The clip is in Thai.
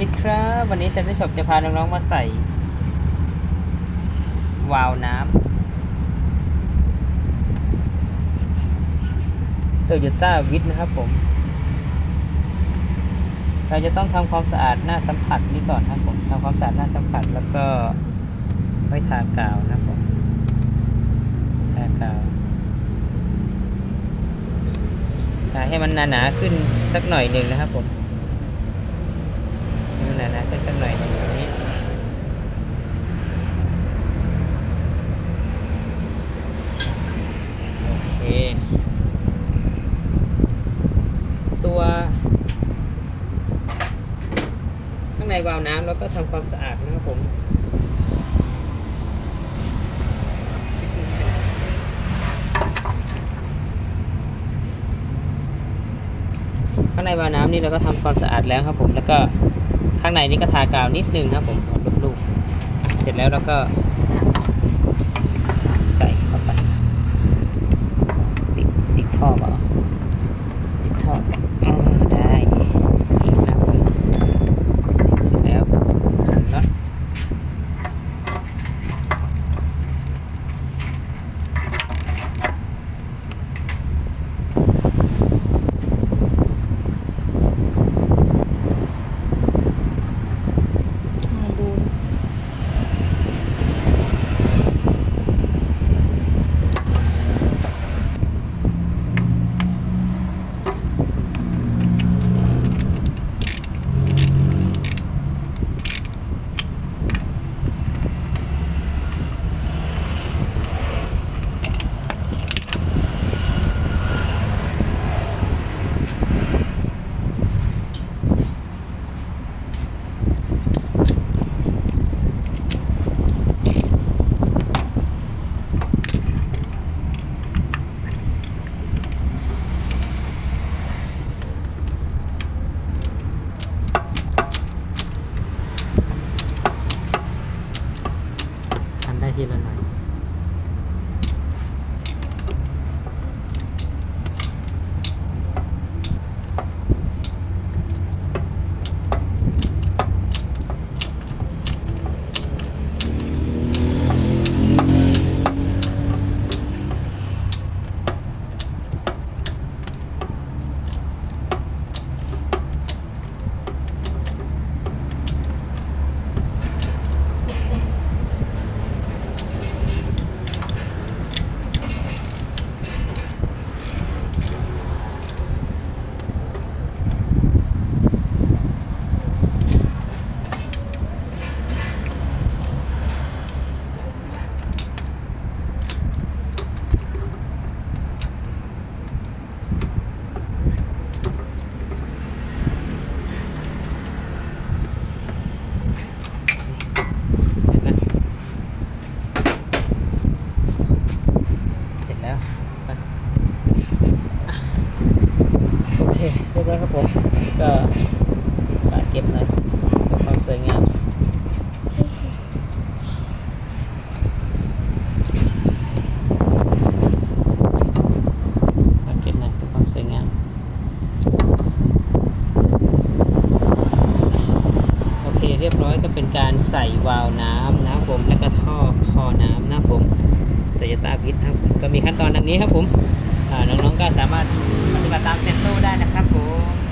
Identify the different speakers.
Speaker 1: ดีครับ วันนี้เซนต์ช็อปจะพาน้องๆมาใส่ วาล์วน้ำโตโยต้าวิทนะครับผม เราจะต้องทำความสะอาดหน้าสัมผัสนี้ก่อนครับผมทำความสะอาดหน้าสัมผัสแล้วก็ไว้ทากาวนะครับผมทากาวทาให้มันหนาๆขึ้นสักหน่อยหนึ่งนะครับผม นะก็สักหน่อยหนึ่งอย่างนี้โอเค ตัวข้างในวาล์วน้ำเราก็ทำความสะอาดนะครับผมข้างในวาล์วน้ำนี่เราก็ทำความสะอาดแล้วครับผมแล้วก็ ข้างในนี่ก็ทากาวนิดนึงครับผมลูกๆเสร็จแล้วเราก็ใส่เข้าไปติดติดท่อเปล่าติดท่อ ก็ปาดเก็บหน่อยเพื่อความสวยงามปาดเก็บหน่อยเพื่อความสวยงามโอเคเรียบร้อยก็เป็นการใส่วาล์วน้ำนะครับผมแล้วก็ท่อคอน้ำนะครับผมโตโยต้าพิทนะครับผมก็มีขั้นตอนดังนี้ครับผมน้องๆก็สามารถปฏิบัติตามเซนโตได้นะครับผม